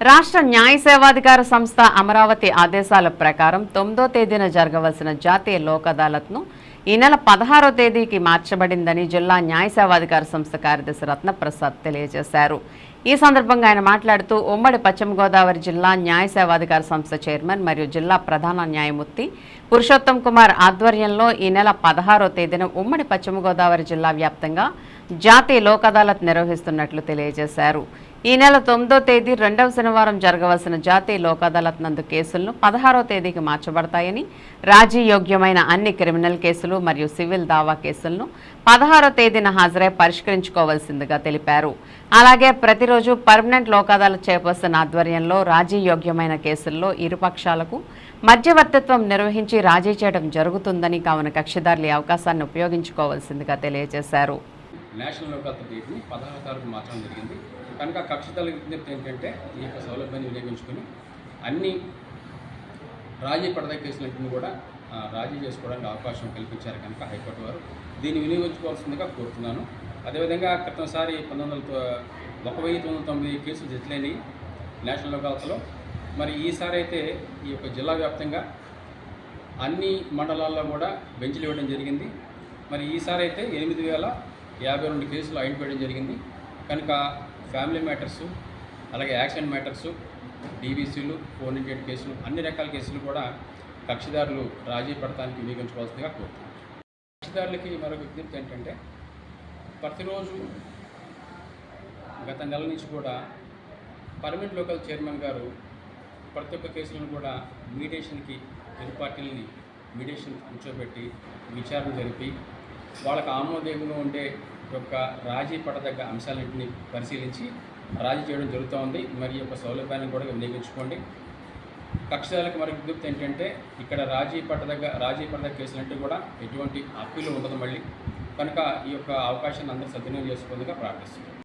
రాష్ట్ర న్యాయ సేవాధికార సంస్థ అమరావతి ఆదేశాల ప్రకారం తొమ్మిదో తేదీన జరగవలసిన జాతీయ లోక్ అదాలత్ను ఈ నెల పదహారో తేదీకి మార్చబడిందని జిల్లా న్యాయ సేవాధికార సంస్థ కార్యదర్శి రత్నప్రసాద్ తెలియజేశారు. ఈ సందర్భంగా ఆయన మాట్లాడుతూ ఉమ్మడి పశ్చిమ గోదావరి జిల్లా న్యాయ సేవాధికార సంస్థ చైర్మన్ మరియు జిల్లా ప్రధాన న్యాయమూర్తి పురుషోత్తం కుమార్ ఆధ్వర్యంలో ఈ నెల పదహారో తేదీన ఉమ్మడి పశ్చిమ గోదావరి జిల్లా వ్యాప్తంగా జాతీయ లోక్ అదాలత్ నిర్వహిస్తున్నట్లు తెలియజేశారు. ఈ నెల తొమ్మిదో తేదీ రెండవ శనివారం జరగవలసిన జాతీయ లోక్ అదాలత్ నందు కేసులను పదహారో తేదీకి మార్చబడతాయని రాజీ యోగ్యమైన అన్ని క్రిమినల్ కేసులు మరియు సివిల్ దావా కేసులను పదహారో తేదీన హాజరై పరిష్కరించుకోవాల్సిందిగా తెలిపారు. అలాగే ప్రతిరోజు పర్మనెంట్ లోక్ అదాలత్ చైర్పర్సన్ ఆధ్వర్యంలో రాజీయోగ్యమైన కేసుల్లో ఇరు పక్షాలకు మధ్యవర్తిత్వం నిర్వహించి రాజీ చేయడం జరుగుతుందని కావున కక్షిదారులు ఈ అవకాశాన్ని ఉపయోగించుకోవాల్సిందిగా తెలియజేశారు. నేషనల్ లోక్ డేట్ని పదహారు తారీఖు మార్చడం జరిగింది. కనుక కక్షితల విజ్ఞప్తి ఏంటంటే ఈ యొక్క సౌలభ్యాన్ని వినియోగించుకొని అన్ని రాజీ పడద కేసులన్నింటినీ కూడా రాజీ చేసుకోవడానికి అవకాశం కల్పించారు కనుక హైకోర్టు వారు. దీన్ని వినియోగించుకోవాల్సిందిగా కోరుతున్నాను. అదేవిధంగా క్రితంసారి పంతొమ్మిది వందల ఒక వెయ్యి తొమ్మిది తొమ్మిది కేసులు జట్లేని నేషనల్ లోకాలతో మరి ఈసారి అయితే ఈ యొక్క జిల్లా వ్యాప్తంగా అన్ని మండలాల్లో కూడా బెంచ్లు ఇవ్వడం జరిగింది. మరి ఈసారి అయితే ఎనిమిది వేల యాభై రెండు కేసులు ఐడెంటిఫై చేయడం జరిగింది. కనుక ఫ్యామిలీ మ్యాటర్సు అలాగే యాక్సిడెంట్ మ్యాటర్సు డీవీసీలు ఫోర్ ఎయిట్ కేసులు అన్ని రకాల కేసులు కూడా కక్షిదారులు రాజీ పడటానికి వినియోగించుకోవాల్సిందిగా కోరుతున్నాను కక్షిదారులకి మరొక విజ్ఞప్తి ఏంటంటే ప్రతిరోజు గత నెల నుంచి కూడా పర్మనెంట్ లోకల్ చైర్మన్ గారు ప్రతి ఒక్క కేసులను కూడా మీడియేషన్కి ఇరు పార్టీలని మీడియేషన్ కూర్చోబెట్టి విచారణ జరిపి వాళ్ళకి ఆమోదయోగంగా ఉండే యొక్క రాజీ పడదగ్గ అంశాలన్నింటినీ పరిశీలించి రాజీ చేయడం జరుగుతోంది. మరి యొక్క సౌలభ్యాన్ని కూడా వినియోగించుకోండి. కక్షాలకు మరి విజ్ఞప్తి ఏంటంటే ఇక్కడ రాజీ పడదగ్గ రాజీ పడదగ్గ కేసులంటే కూడా ఎటువంటి అప్పీలు ఉండదు మళ్ళీ. కనుక ఈ యొక్క అవకాశాన్ని అందరూ సద్వినియోగం చేసుకోవాలని ప్రార్థిస్తున్నాను